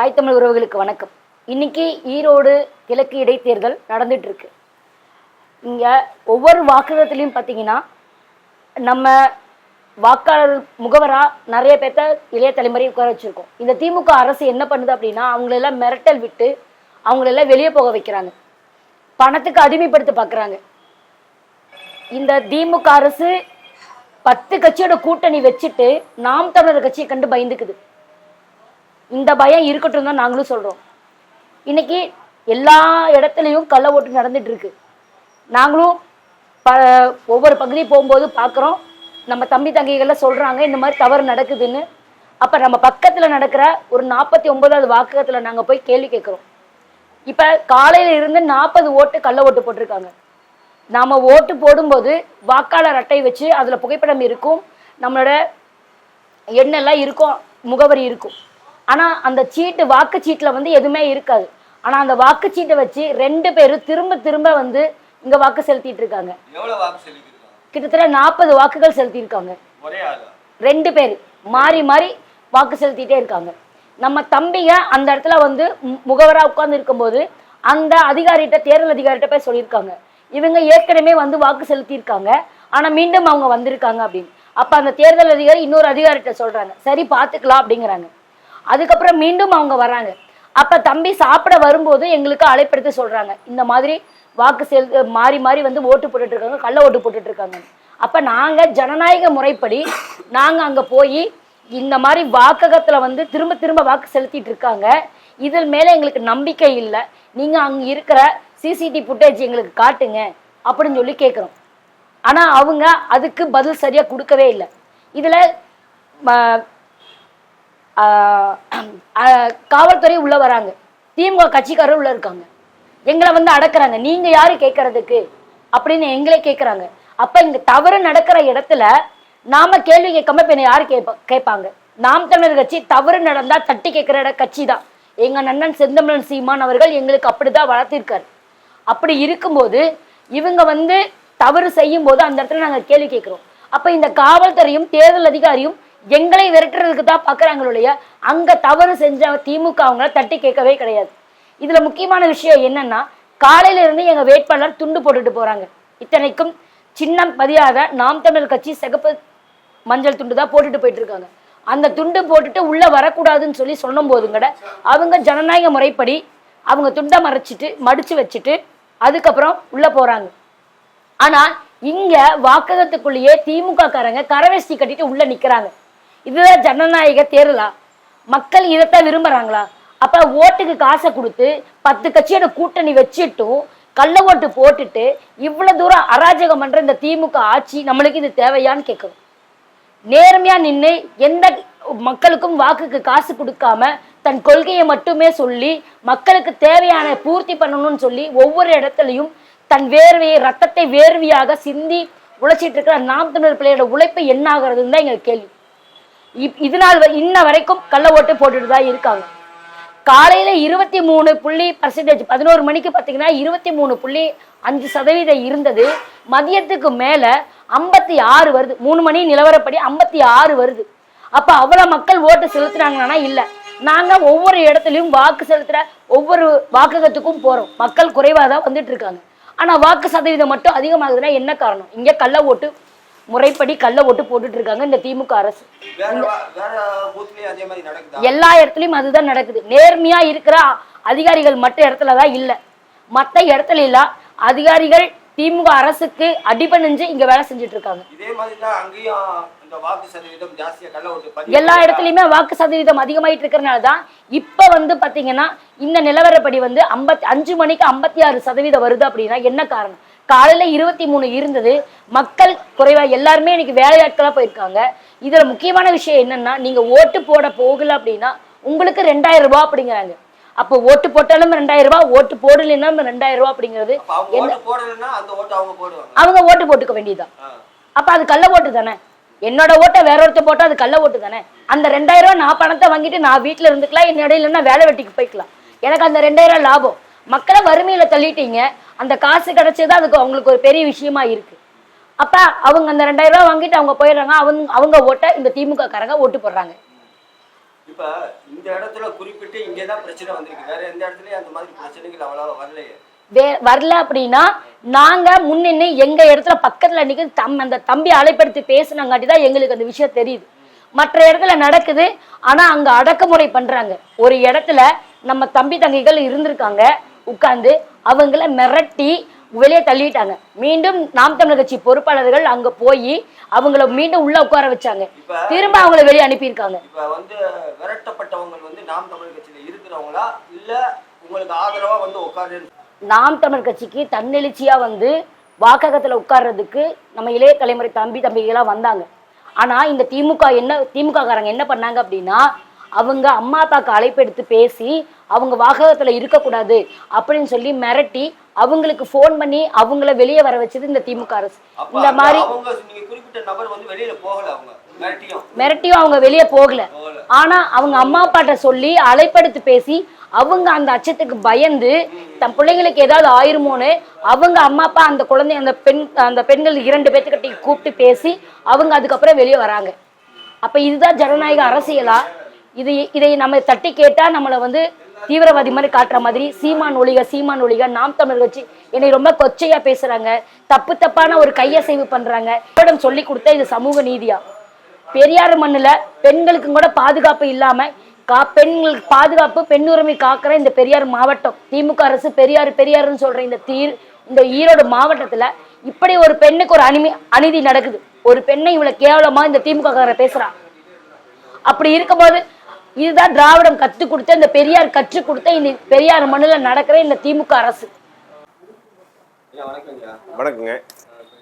தாய் தமிழ் உறவுகளுக்கு வணக்கம். இன்னைக்கு ஈரோடு கிழக்கு இடைத்தேர்தல் நடந்துட்டு இருக்கு இங்க ஒவ்வொரு வாக்குகத்திலையும் பார்த்தீங்கன்னா நம்ம வாக்காளர் முகவரா நிறைய பேர்த்த இளைய தலைமுறை உட்கார வச்சிருக்கோம். இந்த திமுக அரசு என்ன பண்ணுது அப்படின்னா அவங்களெல்லாம் மிரட்டல் விட்டு அவங்களெல்லாம் வெளியே போக வைக்கிறாங்க. பணத்துக்கு அடிமைப்படுத்த பார்க்குறாங்க இந்த திமுக அரசு பத்து கட்சியோட கூட்டணி வச்சுட்டு நாம் தமிழர் கட்சியை கண்டு பயந்துக்குது. இந்த பயம் இருக்கட்டும் தான் நாங்களும் சொல்கிறோம் இன்னைக்கு எல்லா இடத்துலையும் கள்ள ஓட்டு நடந்துட்டு இருக்கு. நாங்களும் ப ஒவ்வொரு பகுதி போகும்போது பார்க்குறோம் நம்ம தம்பி தங்கைகள்லாம் சொல்கிறாங்க இந்த மாதிரி தவறு நடக்குதுன்னு. அப்போ நம்ம பக்கத்தில் நடக்கிற ஒரு நாற்பத்தி ஒன்பதாவது வாக்கத்தில் நாங்கள் போய் கேள்வி கேட்குறோம் இப்போ காலையில இருந்து நாற்பது ஓட்டு கள்ள ஓட்டு போட்டிருக்காங்க. நாம் ஓட்டு போடும்போது வாக்காளர் அட்டை வச்சு அதில் புகைப்படம் இருக்கும். நம்மளோட எண்ணெல்லாம் இருக்கும் முகவரி இருக்கும். ஆனா அந்த சீட்டு வாக்குச்சீட்டுல வந்து எதுவுமே இருக்காது. ஆனா அந்த வாக்குச்சீட்டை வச்சு ரெண்டு பேரும் திரும்ப திரும்ப வந்து இங்க வாக்கு செலுத்திட்டு இருக்காங்க. கிட்டத்தட்ட நாற்பது வாக்குகள் செலுத்தியிருக்காங்க. ரெண்டு பேர் மாறி மாறி வாக்கு செலுத்திட்டே இருக்காங்க. நம்ம தம்பிங்க அந்த இடத்துல வந்து மு- முகவரா உட்கார்ந்து இருக்கும்போது அந்த அதிகாரிகிட்ட தேர்தல் அதிகாரிகிட்ட போய் சொல்லியிருக்காங்க. இவங்க ஏற்கனவே வந்து வாக்கு செலுத்தியிருக்காங்க. ஆனா மீண்டும் அவங்க வந்திருக்காங்க அப்படின்னு. அப்ப அந்த தேர்தல் அதிகாரி இன்னொரு அதிகாரிகிட்ட சொல்றாங்க. சரி பார்த்துக்கலாம் அப்படிங்கிறாங்க. அதுக்கப்புறம் மீண்டும் அவங்க வராங்க அப்ப தம்பி சாப்பிட வரும்போது எங்களுக்கு அழைப்படுத்தி சொல்றாங்க. இந்த மாதிரி வாக்கு செல் மாறி மாறி வந்து ஓட்டு போட்டுட்டு இருக்காங்க கள்ள ஓட்டு போட்டுட்டு இருக்காங்க. அப்ப நாங்க ஜனநாயக முறைப்படி நாங்க அங்க போய் இந்த மாதிரி வாக்ககத்துல வந்து திரும்ப திரும்ப வாக்கு செலுத்திட்டு இருக்காங்க. இதில் மேல எங்களுக்கு நம்பிக்கை இல்லை. நீங்க அங்க இருக்கிற சிசிடிவி ஃபுட்டேஜ் எங்களுக்கு காட்டுங்க அப்படின்னு சொல்லி கேட்குறோம் ஆனா அவங்க அதுக்கு பதில் சரியா கொடுக்கவே இல்லை. இதுல ம- காவல்துறை உள்ள வராங்க. திமுக கட்சிக்காரர் உள்ள இருக்காங்க. எங்களை வந்து அடக்குறாங்க. நீங்க யாரு கேட்கறதுக்கு அப்படின்னு எங்களே கேட்கறாங்க அப்ப இங்க தவறு நடக்கிற இடத்துல நாம கேள்வி கேட்காம இப்ப என்னை யாரு கேட்பா கேட்பாங்க? நாம் தமிழர் கட்சி தவறு நடந்தா தட்டி கேட்கிற இட கட்சி தான் எங்க நன்னன் செந்தமிழன் சீமான் அவர்கள் எங்களுக்கு அப்படிதான் வளர்த்திருக்காரு. அப்படி இருக்கும்போது இவங்க வந்து தவறு செய்யும் போது அந்த இடத்துல நாங்க கேள்வி கேட்கிறோம். அப்ப இந்த காவல்துறையும் தேர்தல் அதிகாரியும் எங்களை விரட்டுறதுக்கு தான் பாக்குறாங்களுடைய அங்கே தவறு செஞ்ச திமுக அவங்கள தட்டி கேட்கவே கிடையாது. இதில் முக்கியமான விஷயம் என்னன்னா காலையிலிருந்து எங்கள் வேட்பாளர் துண்டு போட்டுட்டு போகிறாங்க இத்தனைக்கும் சின்னம் பதியாத நாம் தமிழ் கட்சி சிகப்பு மஞ்சள் துண்டு தான் போட்டுட்டு போயிட்டு இருக்காங்க. அந்த துண்டு போட்டுட்டு உள்ளே வரக்கூடாதுன்னு சொல்லி சொல்லும் போதுங்கட அவங்க ஜனநாயக முறைப்படி அவங்க துண்டை மறைச்சிட்டு மடித்து வச்சுட்டு அதுக்கப்புறம் உள்ளே போகிறாங்க ஆனால் இங்கே வாக்ககத்துக்குள்ளேயே திமுக காரங்க கரவேஷ்டி கட்டிட்டு உள்ளே நிற்கிறாங்க இதுதான் ஜனநாயக தேர்தலா மக்கள் இதைத்தான் விரும்புறாங்களா? அப்ப ஓட்டுக்கு காசை கொடுத்து பத்து கட்சியோட கூட்டணி வச்சுட்டும் கள்ள ஓட்டு போட்டுட்டு இவ்வளவு தூரம் அராஜகம் பண்ற இந்த திமுக ஆட்சி நம்மளுக்கு இது தேவையான்னு கேட்கணும். நேர்மையா நின்று எந்த மக்களுக்கும் வாக்குக்கு காசு கொடுக்காம தன் கொள்கையை மட்டுமே சொல்லி மக்களுக்கு தேவையான பூர்த்தி பண்ணணும்னு சொல்லி ஒவ்வொரு இடத்துலையும் தன் வேர்வையை ரத்தத்தை வேர்வையாக சிந்தி உழைச்சிட்டு இருக்கிற நாம் தமிழர் பிள்ளையோட உழைப்பு என்ன ஆகிறதுன்னு தான் எங்களுக்கு கேள்வி. இது நாள் இன்ன வரைக்கும் கள்ள ஓட்டு போட்டுட்டு தான் இருக்காங்க. காலையில இருபத்தி மூணு புள்ளி பர்சன்டேஜ் பதினோரு மணிக்கு பார்த்தீங்கன்னா இருபத்தி மூணு புள்ளி அஞ்சு சதவீதம் இருந்தது. மதியத்துக்கு மேல ஐம்பத்தி ஆறு வருது. மூணு மணி நிலவரப்படி ஐம்பத்தி ஆறு வருது. அப்ப அவ்வளவு மக்கள் ஓட்டு செலுத்துனாங்கன்னா இல்ல. நாங்க ஒவ்வொரு இடத்துலயும் வாக்கு செலுத்துற ஒவ்வொரு வாக்ககத்துக்கும் போறோம். மக்கள் குறைவாக தான் வந்துட்டு இருக்காங்க. ஆனா வாக்கு சதவீதம் மட்டும் அதிகமாகுதுன்னா என்ன காரணம்? இங்க கள்ள ஓட்டு முறைப்படி கள்ள ஓட்டு போட்டுட்டு இருக்காங்க இந்த திமுக அரசு. எல்லா இடத்துலயும் அதுதான் நடக்குது. நேர்மையா இருக்கிற அதிகாரிகள் மற்ற இடத்துல தான் இல்ல. மத்த இடத்துல இல்ல அதிகாரிகள் திமுக அரசுக்கு அடிபணிஞ்சு இங்க வேலை செஞ்சுட்டு இருக்காங்க எல்லா இடத்துலயுமே வாக்கு சதவீதம் அதிகமாயிட்டு இருக்கிறனால தான் இப்ப வந்து பாத்தீங்கன்னா இந்த நிலவரப்படி வந்து ஐம்பத்தி அஞ்சு மணிக்கு ஐம்பத்தி ஆறு சதவீதம் வருது அப்படின்னா என்ன காரணம்? காலையில இருபத்தி மூணு இருந்தது. மக்கள் குறைவா எல்லாருமே இன்னைக்கு வேலையாட்களா போயிருக்காங்க. இதுல முக்கியமான விஷயம் என்னன்னா நீங்க ஓட்டு போட போகல அப்படின்னா உங்களுக்கு ரெண்டாயிரம் ரூபாய் அப்படிங்கிறாங்க. அப்போ ஓட்டு போட்டாலும் ரெண்டாயிரம் ரூபாய் ஓட்டு போடலைன்னா ரெண்டாயிரம் ரூபாய் அப்படிங்கிறது அப்ப அவங்க ஓட்டு போட்டுக்க வேண்டியதுதான். அப்ப அது கள்ள ஓட்டு தானே? என்னோட ஓட்டை வேற ஒருத்தர் போட்டா அது கள்ள ஓட்டு தானே? அந்த ரெண்டாயிரம் ரூபாய் நான் பணத்தை வாங்கிட்டு நான் வீட்டுல இருந்துக்கலாம் என் இடையில நான் வேலை வெட்டிக்கு போய்க்கலாம். எனக்கு அந்த ரெண்டாயிரம் லாபம். மக்களை வறுமையில தள்ளிட்டீங்க. அந்த காசு கிடைச்சது அதுக்கு அவங்களுக்கு ஒரு பெரிய விஷயமா இருக்கு. அப்ப அவங்க அந்த ரெண்டாயிரம் ரூபாய் வாங்கிட்டு அவங்க போயிடுறாங்க. அவங்க அவங்க ஓட்டை இந்த திமுக காரங்க ஓட்டு போடுறாங்க. இப்ப இந்த இடத்துல குறிப்பிட்டு இங்கே தான் பிரச்சனை வந்திருக்கு. வேற எந்த இடத்துலயும் அந்த மாதிரி பிரச்சனைகள் அவ்வளவா வரலையே. வே வரல அப்படின்னா நாங்க முன்னின்னு எங்க இடத்துல பக்கத்துல நிக்க தம் அந்த தம்பி அழைப்படுத்தி பேசுனங்காட்டி தான் எங்களுக்கு அந்த விஷயம் தெரியுது. மற்ற இடத்துல நடக்குது. ஆனா அங்க அடக்குமுறை பண்றாங்க. ஒரு இடத்துல நம்ம தம்பி தங்கைகள் இருந்திருக்காங்க. உட்கார்ந்து அவங்கள மிரட்டி வெளியே தள்ளிட்டாங்க. மீண்டும் நாம் தமிழர் கட்சி பொறுப்பாளர்கள் அங்க போய் அவங்கள மீண்டும் உள்ள உட்கார வச்சாங்க. திரும்ப அவங்கள வெளியே அனுப்பியிருக்காங்க. இப்ப வந்து விரட்டப்பட்டவங்க வந்து நாம் தமிழர் கட்சியில இருக்கிறவங்களா? இல்ல உங்களுக்கு ஆதரவா வந்து உட்காரு நாம் தமிழ் கட்சிக்கு தன்னெழுச்சியா வந்து வாக்ககத்துல உட்கார்றதுக்கு நம்ம இளைய தலைமுறை தம்பி தம்பிகளா வந்தாங்க. ஆனா இந்த திமுக என்ன திமுக காரங்க என்ன பண்ணாங்க அப்படின்னா அவங்க அம்மா அப்பாக்கு அழைப்பு எடுத்து பேசி அவங்க வாக்ககத்துல இருக்கக்கூடாது அப்படின்னு சொல்லி மிரட்டி அவங்களுக்கு ஃபோன் பண்ணி அவங்கள வெளியே வர வச்சது இந்த திமுக அரசு. இந்த மாதிரி மிரட்டியும். அவங்க வெளியே போகல. ஆனா அவங்க அம்மா அப்பாட்ட சொல்லி அழைப்படுத்து பேசி அவங்க அந்த அச்சத்துக்கு பயந்து தன் பிள்ளைங்களுக்கு ஏதாவது ஆயிருமோன்னு அவங்க அம்மா அப்பா அந்த குழந்தை அந்த பெண் அந்த பெண்கள் இரண்டு பேத்துக்கிட்ட கூப்பிட்டு பேசி அவங்க அதுக்கப்புறம் வெளியே வராங்க. அப்ப இதுதான் ஜனநாயக அரசியலா? இது இதை நம்ம தட்டி கேட்டால் நம்மளை வந்து தீவிரவாதி மாதிரி காட்டுற மாதிரி சீமான் ஒளிக சீமான் ஒளிக நாம் தமிழர் கட்சி என்னை ரொம்ப கொச்சையா பேசுறாங்க தப்பு தப்பான ஒரு கையசைவு பண்றாங்க. இவரிடம் சொல்லி கொடுத்தா இது சமூக நீதியா? பெரியார் மண்ணில் பெண்களுக்கும் கூட பாதுகாப்பு இல்லாம கா பெண்களுக்கு பாதுகாப்பு பெண்ணுரிமை காக்கிற இந்த பெரியார் மாவட்டம் திமுக அரசு பெரியார் பெரியார்னு சொல்ற இந்த தீர் இந்த ஈரோடு மாவட்டத்துல இப்படி ஒரு பெண்ணுக்கு ஒரு அனிமி அநீதி நடக்குது. ஒரு பெண்ணை இவ்வளவு கேவலமா இந்த திமுக கார பேசுறா அப்படி இருக்கும்போது இதுதான் திராவிடம் கத்து கொடுத்த இந்த பெரியார் கற்றுக் கொடுத்த இந்த பெரியார் மண்ணுல நடக்கிற இந்த திமுக அரசு. வணக்கங்க.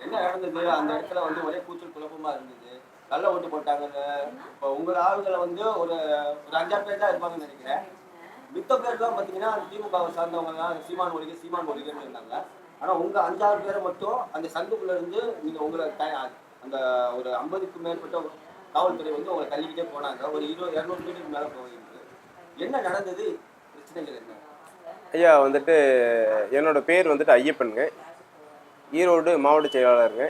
என்ன நடந்தது? அந்த இடத்துல வந்து ஒரே கூச்சல் குழப்பமா இருந்தது. கள்ள ஓட்டு போட்டாங்க இப்போ உங்க ஆளுங்களை வந்து ஒரு ஒரு அஞ்சாறு பேர் தான் இருப்பாங்கன்னு நினைக்கிறேன். மித்த பேர்லாம் பார்த்தீங்கன்னா திமுகவை சார்ந்தவங்க தான் சீமான் ஒழிக சீமான் ஒழிகன்னு இருந்தாங்க. ஆனா உங்க அஞ்சாறு பேரை மட்டும் அந்த சந்துக்குள்ள இருந்து நீங்க உங்களை அந்த ஒரு ஐம்பதுக்கு மேற்பட்ட காவல்துறை வந்து உங்களை தள்ளிக்கிட்டே போனாங்க. ஒரு இருபது இரநூறு மீட்டருக்கு மேலே போயிருக்கு என்ன நடந்தது? பிரச்சனைகள் என்ன? ஐயா வந்துட்டு என்னோட பேர் வந்துட்டு ஐயப்பனுங்க. ஈரோடு மாவட்ட செயலாளருங்க.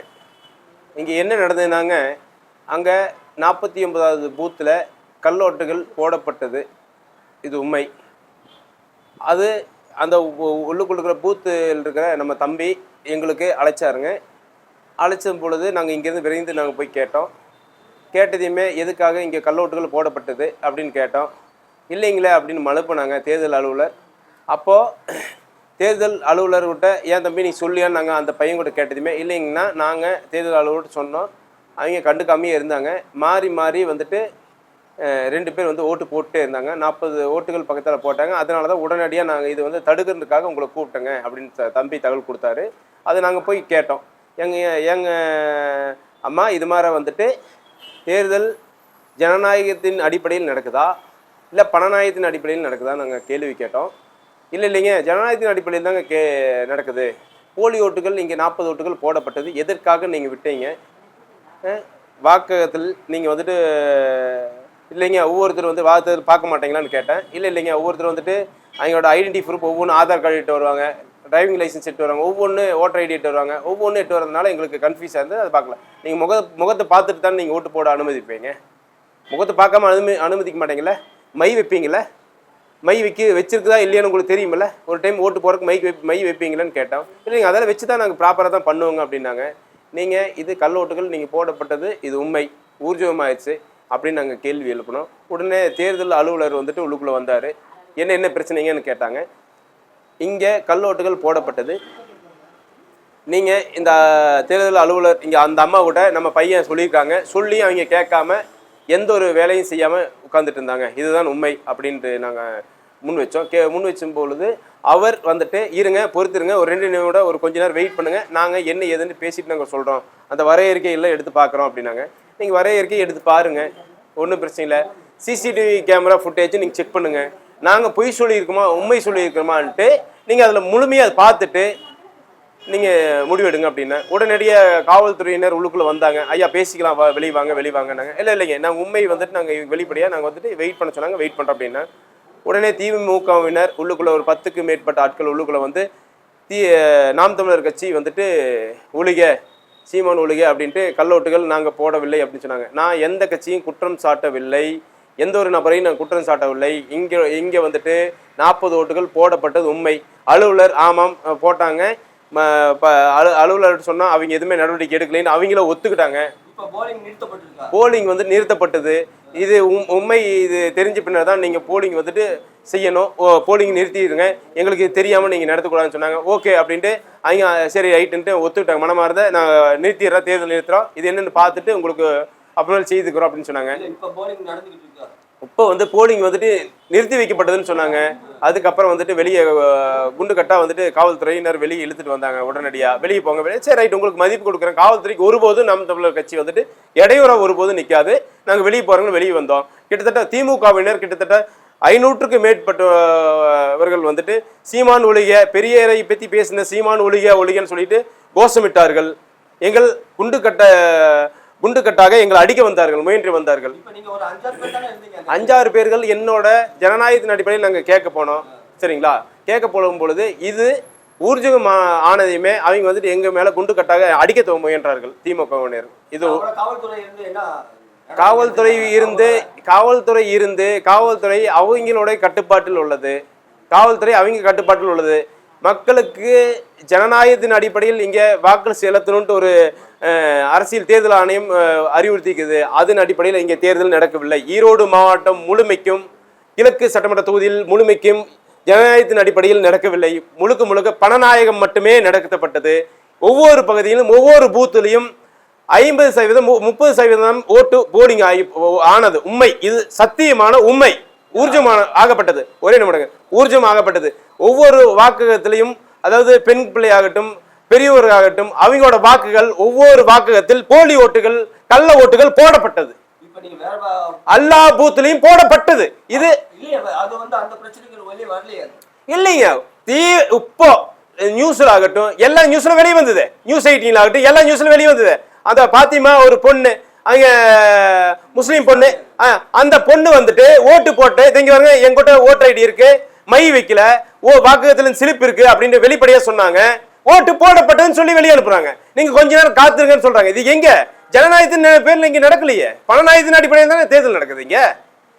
இங்கே என்ன நடந்ததுனாங்க? அங்கே நாற்பத்தி ஒன்பதாவது பூத்தில் கல்லோட்டுகள் போடப்பட்டது. இது உண்மை. அது அந்த உ- உள்ளுக்குள்ள பூத்தில் இருக்கிற நம்ம தம்பி எங்களுக்கு அழைச்சாருங்க. அழைச்ச பொழுது நாங்கள் இங்கேருந்து விரைந்து நாங்கள் போய் கேட்டோம். கேட்டதையுமே எதுக்காக இங்கே கல்லோட்டுகள் போடப்பட்டது அப்படின்னு கேட்டோம். இல்லைங்களே அப்படின்னு மழுப்புனாங்க தேர்தல் அலுவலர். அப்போது தேர்தல் அலுவலர்கிட்ட ஏன் தம்பி நீ சொல்லியான்னு நாங்கள் அந்த பையன் கூட கேட்டதுமே இல்லைங்கன்னா நாங்கள் தேர்தல் அலுவலர்கிட்ட சொன்னோம். அவங்க கண்டுக்காமையே இருந்தாங்க. மாறி மாறி வந்துட்டு ரெண்டு பேர் வந்து ஓட்டு போட்டுட்டே இருந்தாங்க. நாற்பது ஓட்டுகள் பக்கத்தில் போட்டாங்க. அதனால தான் உடனடியாக நாங்கள் இது வந்து தடுக்கிறதுக்காக உங்களை கூப்பிட்டோங்க அப்படின்னு தம்பி தகவல் கொடுத்தாரு. அதை நாங்கள் போய் கேட்டோம். எங்கள் எங்கள் அம்மா இது மாதிரி வந்துட்டு தேர்தல் ஜனநாயகத்தின் அடிப்படையில் நடக்குதா? இல்லை பணநாயகத்தின் அடிப்படையில் நடக்குதா நாங்கள் கேள்வி கேட்டோம். இல்லை இல்லைங்க ஜனநாயகத்தின் அடிப்படையில் தாங்க கே நடக்குது. போலி ஓட்டுகள் இங்கே நாற்பது ஓட்டுகள் போடப்பட்டது. எதற்காக நீங்கள் விட்டீங்க? வாக்கத்தில் வாக்ககத்தில் நீங்கள் வந்துட்டு இல்லைங்க ஒவ்வொருத்தர் வந்து வாக்கத்தில் பார்க்க மாட்டீங்களான்னு கேட்டேன். இல்லை இல்லைங்க ஒவ்வொருத்தர் வந்துட்டு அவங்களோட ஐடென்டி ப்ரூஃப் ஒவ்வொன்றும் ஆதார் கார்டு இட்டு வருவாங்க. டிரைவிங் லைசன்ஸ் எட்டு வருவாங்க. ஒவ்வொன்று ஓட்டர் ஐடி எட்டு வருவாங்க. ஒவ்வொன்றும் எட்டு வரதுனால எங்களுக்கு கன்ஃபியூஸாக இருந்து அதை பார்க்கல. நீங்கள் முக முகத்தை பார்த்துட்டு தான் நீங்கள் ஓட்டு போட அனுமதிப்பீங்க. முகத்தை பார்க்காம அனுமதி அனுமதிக்க மாட்டீங்களே மை வைப்பீங்களே மை வைக்க வச்சிருக்குதா இல்லையான்னு உங்களுக்கு தெரியுமில்ல? ஒரு டைம் ஓட்டு போகிறதுக்கு மைக்கு வை மை வைப்பீங்களான்னு கேட்டோம். இல்லை நீங்கள் அதெல்லாம் வச்சு தான் நாங்கள் ப்ராப்பராக தான் பண்ணுவோங்க அப்படின்னாங்க. நீங்கள் இது கள்ள ஓட்டுகள் நீங்கள் போடப்பட்டது இது உண்மை. ஊர்ஜவமாயிடுச்சு அப்படின்னு நாங்கள் கேள்வி எழுப்பினோம். உடனே தேர்தல் அலுவலர் வந்துட்டு உள்ளுக்குள்ளே வந்தார். என்ன என்ன பிரச்சனைங்கன்னு கேட்டாங்க. இங்கே கல்லோட்டுகள் போடப்பட்டது. நீங்கள் இந்த தேர்தல் அலுவலர் இங்கே அந்த அம்மா கூட நம்ம பையன் சொல்லியிருக்காங்க. சொல்லி அவங்க கேட்காம எந்த ஒரு வேலையும் செய்யாமல் உட்காந்துட்டு இருந்தாங்க. இதுதான் உண்மை அப்படின்ட்டு நாங்கள் முன் வச்சோம். கே முன் வச்சும் பொழுது அவர் வந்துட்டு இருங்க பொறுத்துருங்க. ஒரு ரெண்டு நிமிடம் ஒரு கொஞ்ச நேரம் வெயிட் பண்ணுங்கள் நாங்கள் என்ன ஏதுன்னு பேசிட்டு நாங்கள் சொல்கிறோம் அந்த வரையறிக்கையில் எடுத்து பார்க்குறோம் அப்படின்னாங்க. நீங்கள் வரையறிக்கை எடுத்து பாருங்கள் ஒன்றும் பிரச்சனை இல்லை. சிசிடிவி கேமரா ஃபுட்டேஜ் நீங்கள் செக் பண்ணுங்கள் நாங்கள் பொய் சொல்லியிருக்கோமா உண்மை சொல்லியிருக்கோமான்ட்டு நீங்கள் அதில் முழுமையாக அதை பார்த்துட்டு நீங்கள் முடிவெடுங்க அப்படின்னா. உடனடியாக காவல்துறையினர் உள்ளுக்குள்ளே வந்தாங்க. ஐயா பேசிக்கலாம் வா வெளியே வாங்க வெளியே வாங்கினாங்க இல்லை இல்லைங்க நாங்கள் உண்மை வந்துட்டு நாங்கள் வெளிப்படையாக நாங்கள் வந்துட்டு வெயிட் பண்ண சொன்னாங்க வெயிட் பண்ணுறோம் அப்படின்னா. உடனே திமுகவினர் உள்ளுக்குள்ளே ஒரு பத்துக்கு மேற்பட்ட ஆட்கள் உள்ளுக்குள்ளே வந்து தீ நாம் தமிழர் கட்சி வந்துட்டு ஒழிக சீமான் ஒழிக அப்படின்ட்டு கல்லோட்டுகள் நாங்கள் போடவில்லை அப்படின்னு சொன்னாங்க. நான் எந்த கட்சியும் குற்றம் சாட்டவில்லை. எந்த ஒரு நபரையும் நான் குற்றம் சாட்டவில்லை. இங்க இங்க வந்துட்டு நாற்பது ஓட்டுகள் போடப்பட்டது உண்மை. அலுவலர் ஆமாம் போட்டாங்க. அலு அலுவலர் சொன்னா அவங்க எதுவுமே நடவடிக்கை எடுக்கலைன்னு அவங்கள ஒத்துக்கிட்டாங்க. இப்ப போலிங் வந்து நிறுத்தப்பட்டது. இது உம்- உண்மை இது தெரிஞ்ச பின்னர் தான் நீங்கள் போலிங் வந்துட்டு செய்யணும். ஓ போலிங் நிறுத்திடுங்க. எங்களுக்கு தெரியாமல் நீங்கள் நடத்தக்கூடாதுன்னு சொன்னாங்க. ஓகே அப்படின்ட்டு அவங்க சரி ரைட்டுன்ட்டு ஒத்துக்கிட்டாங்க. மனமார்ந்த நான் நிறுத்திடுறேன் தேர்தல் நிறுத்துறோம். இது என்னென்னு பார்த்துட்டு உங்களுக்கு அப்ரூவல் செய்துக்கிறோம் அப்படின்னு சொன்னாங்க. இப்ப வந்து போலிங் வந்துட்டு நிறுத்தி வைக்கப்பட்டதுன்னு சொன்னாங்க. அதுக்கப்புறம் வந்துட்டு வெளியே குண்டு கட்டா வந்துட்டு காவல்துறையினர் வெளியே இழுத்துட்டு வந்தாங்க உடனடியா. வெளியே போங்க வெளியே சரி ரைட் உங்களுக்கு மதிப்பு கொடுக்குறேன். காவல்துறைக்கு ஒருபோதும் நம் தமிழர் கட்சி வந்துட்டு இடையூறா ஒருபோதும் நிற்காது நாங்கள் வெளியே போறோம்னு வெளியே வந்தோம். கிட்டத்தட்ட திமுகவினர் கிட்டத்தட்ட ஐநூற்றுக்கு மேற்பட்டவர்கள் வந்துட்டு சீமான் ஒழிக பெரியரை பற்றி பேசின சீமான் ஒழிக ஒழிகன்னு சொல்லிட்டு கோஷமிட்டார்கள். எங்கள் குண்டு கட்ட குண்டு கட்டாக எங்களை அடிக்க வந்தார்கள் முயன்று வந்தார்கள். அஞ்சாறு பேர்கள் என்னோட ஜனநாயகத்தின் அடிப்படையில் நாங்கள் கேட்க போனோம். சரிங்களா? கேட்க போகும் பொழுது இது ஊர்ஜிகம் ஆனதையுமே அவங்க வந்துட்டு எங்க மேல குண்டு கட்டாக அடிக்க துவ முயன்றார்கள் திமுகவினர். இது காவல்துறை இருந்து காவல்துறை இருந்து காவல்துறை அவங்களோட கட்டுப்பாட்டில் உள்ளது. காவல்துறை அவங்க கட்டுப்பாட்டில் உள்ளது. மக்களுக்கு ஜனநாயகத்தின் அடிப்படையில் இங்கே வாக்கு செலுத்தணுன்ட்டு ஒரு அரசியல் தேர்தல் ஆணையம் அறிவுறுத்திக்குது. அதன் அடிப்படையில் இங்கே தேர்தல் நடக்கவில்லை. ஈரோடு மாவட்டம் முழுமைக்கும் கிழக்கு சட்டமன்ற தொகுதியில் முழுமைக்கும் ஜனநாயகத்தின் அடிப்படையில் நடக்கவில்லை. முழுக்க முழுக்க பணநாயகம் மட்டுமே நடத்தப்பட்டது. ஒவ்வொரு பகுதியிலும் ஒவ்வொரு பூத்துலையும் ஐம்பது சதவீதம் மு- முப்பது சதவீதம் ஓட்டு போலிங் ஆகி ஆனது உண்மை. இது சத்தியமான உண்மை. ஊர்ஜமான ஆகப்பட்டது. ஒரே நிமிடங்க ஊர்ஜம் ஆகப்பட்டது. ஒவ்வொரு வாக்குகத்திலையும் அதாவது பெண் பிள்ளையாகட்டும் பெரியவராகட்டும் அவங்களோட வாக்குகள் ஒவ்வொரு வாக்குகத்தில் போலி ஓட்டுகள் கள்ள ஓட்டுகள் போடப்பட்டது. எல்லா பூத்திலையும் போடப்பட்டது. இது. இல்லைங்க. தீ இப்போ நியூஸ்ல ஆகட்டும் எல்லா நியூஸ்ல வெளியே வந்தது. நியூஸ் எயிட்டீன்ல ஆகட்டும் எல்லா நியூஸ்ல வெளியே வந்தது. அந்த பாத்திமா ஒரு பொண்ணு அங்க முஸ்லீம் பொண்ணு ஆ, அந்த பொண்ணு வந்துட்டு ஓட்டு போட்டு இங்க வருங்க எங்கிட்ட ஓட்டர் ஐடி இருக்கு மை வைக்கல ஓ வாக்குகத்துல சிலிப்பு இருக்கு அப்படின்னு வெளிப்படையா சொன்னாங்க. ஓட்டு போடப்பட்டதுன்னு சொல்லி வெளியே அனுப்புறாங்க. நீங்க கொஞ்ச நேரம் காத்துருங்கன்னு சொல்றாங்க. இது எங்க? ஜனநாயகத்தின் பேர்ல இங்க நடக்கலையே. பணநாயகத்தின் அடிப்படையில் தானே தேர்தல் நடக்குது இங்க?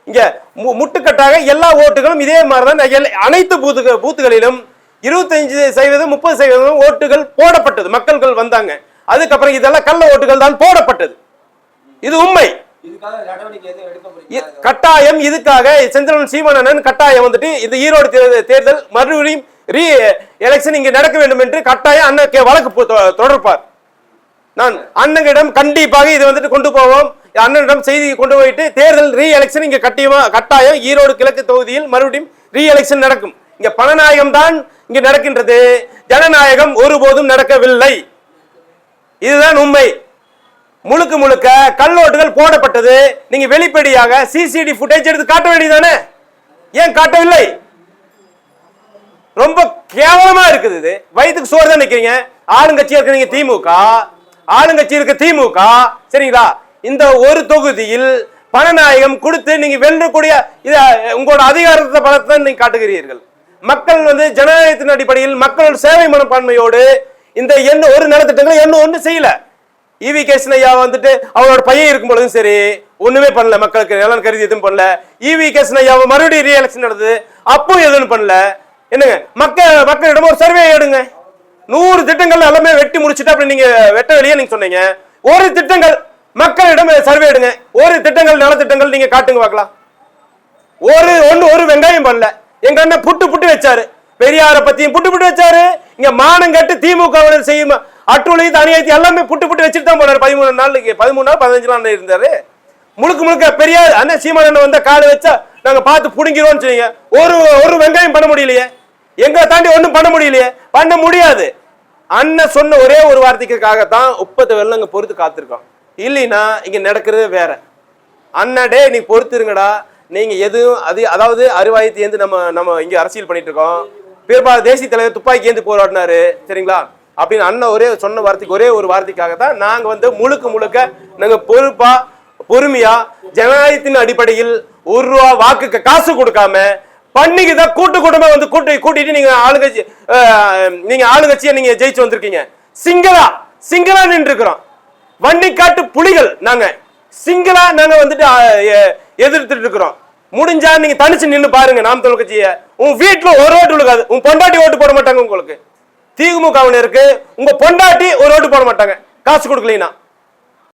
இங்க மு- முட்டுக்கட்டாக எல்லா ஓட்டுகளும் இதே மாதிரிதான் தான் அனைத்து பூத்து பூத்துகளிலும் இருபத்தஞ்சு சதவீதம் முப்பது சதவீதம் ஓட்டுகள் போடப்பட்டது. மக்கள்கள் வந்தாங்க. அதுக்கப்புறம் இதெல்லாம் கள்ள ஓட்டுகள் தான் போடப்பட்டது. இது உண்மை. கட்டாயம் இதுக்காக செந்திரன் சீமானன் கட்டாயம் வந்துட்டு இந்த ஈரோடு தேர்தல் மறுபடியும் ரீ எலெக்ஷன் இங்க நடக்க வேண்டும் என்று கட்டாயம் அண்ணன் வழக்கு போ- தொ- தொடர்ப்பார். நான் அண்ணனிடம் கண்டிப்பாக இது வந்துட்டு கொண்டு போவோம். அண்ணனிடம் செய்தி கொண்டு போயிட்டு தேர்தல் ரீ எலெக்ஷன் இங்க கட்டியமா கட்டாயம் ஈரோடு கிழக்கு தொகுதியில் மறுபடியும் ரீ எலெக்ஷன் நடக்கும். இங்க பணநாயகம் தான் இங்க நடக்கின்றது. ஜனநாயகம் ஒருபோதும் நடக்கவில்லை. இதுதான் உண்மை. முழுக்க முழுக்க கல்லோட்டுகள் போடப்பட்டது. நீங்க வெளிப்படையாக சிசிடி ஃபுட்டேஜ் எடுத்து காட்ட வேண்டியதானே ஏன் காட்டவில்லை? ரொம்ப கேவலமா இருக்குது இது. வயிற்றுக்கு சோறு தான் நிக்கிறீங்க. ஆளுங்கட்சியா இருக்கிறீங்க திமுக. ஆளுங்கட்சி இருக்க திமுக. சரிங்களா? இந்த ஒரு தொகுதியில் பணநாயகம் கொடுத்து நீங்க வெல்லக்கூடிய இத உங்களோட அதிகாரத்தை பலத்தை நீங்க காட்டுகிறீர்கள். மக்கள் வந்து ஜனநாயகத்தின் அடிப்படையில் மக்களோட சேவை மனப்பான்மையோடு இந்த என்ன ஒரு நலத்திட்டங்களை என்ன ஒன்றும் செய்யல. ஈவி கிருஷ்ணய்யா வந்துட்டு அவரோட பையன் இருக்கும் பொழுதும் சரி ஒண்ணுமே பண்ணல மக்களுக்கு நலன் கருதி எதுவும் பண்ணல. ஈவி கிருஷ்ணய்யாவை மறுபடியும் ரீஎலக்ஷன் நடந்தது. அப்போ எதுவும் பண்ணல. என்னங்க மக்கள் மக்களிடம் ஒரு சர்வே எடுங்க. நூறு திட்டங்கள் எல்லாமே வெட்டி முடிச்சுட்டு அப்படி நீங்க வெட்ட வெளியே நீங்க சொன்னீங்க. ஒரு திட்டங்கள் மக்களிடம் சர்வே எடுங்க. ஒரு திட்டங்கள் நலத்திட்டங்கள் நீங்க காட்டுங்க பார்க்கலாம். ஒரு ஒன்று ஒரு வெங்காயம் பண்ணல. எங்க அண்ணன் புட்டு புட்டு வச்சாரு. பெரியார பத்தியும் புட்டு புட்டு வச்சாரு. இங்க மானம் கட்டு திமுக செய்யும் அட்டுழி தனியாத்தி எல்லாமே புட்டு புட்டு வச்சுட்டு தான் போனாரு. பதிமூணு நாளுக்கு பதிமூணு நாள் பதினஞ்சு நாள் இருந்தாரு. முழுக்க முழுக்க பெரியார் அண்ணன் சீமான் வந்த காலை வச்சா நாங்க பார்த்து புடுங்கிறோம்னு சொன்னீங்க. ஒரு ஒரு வெங்காயம் பண்ண முடியலையே. எங்களை தாண்டி ஒன்றும் பண்ண முடியலையே. பண்ண முடியாது. அண்ணன் சொன்ன ஒரே ஒரு வார்த்தைக்காகத்தான் உப்பத்தை வெள்ளங்க பொறுத்து காத்திருக்கோம். இல்லைன்னா இங்க நடக்கிறது வேற. அண்ணடே நீ பொறுத்துருங்கடா. நீங்க எதுவும் அது அதாவது அறுவாயத்தி ஏந்து நம்ம நம்ம இங்க அரசியல் பண்ணிட்டு இருக்கோம். பெரும்பாலும் தேசிய தலைவர் துப்பாக்கி ஏந்து போராடினாரு சரிங்களா? அப்படின்னு அண்ணன் ஒரே சொன்ன வார்த்தைக்கு ஒரே ஒரு வார்த்தைக்காக தான் நாங்க வந்து முழுக்க முழுக்க நாங்க பொறுப்பா பொறுமையா ஜனநாயகத்தின் அடிப்படையில் ஒரு ரூபா வாக்குக்கு காசு கொடுக்காம பண்ணிக்கு தான் கூட்டு கூட்டமா வந்து கூட்டி கூட்டிட்டு நீங்க ஆளுங்கட்சி நீங்க ஆளுங்கட்சியை நீங்க ஜெயிச்சு வந்திருக்கீங்க. சிங்களா சிங்களா நின்று இருக்கிறோம் வன்னிக்காட்டு புலிகள் நாங்க. சிங்களா நாங்க வந்துட்டு எதிர்த்துட்டு இருக்கிறோம். முடிஞ்சா நீங்க தனிச்சு நின்று பாருங்க நாம் தமிழ் கட்சியை. உன் வீட்டுல ஒரு ஓட்டு விழுக்காது உன் பொண்டாட்டி ஓட்டு போட மாட்டாங்க உங்களுக்கு. திமுகவினருக்கு உங்க பொண்டாட்டி ஒரு ஓட்டு போட மாட்டாங்க. காசு கொடுக்கலைன்னா.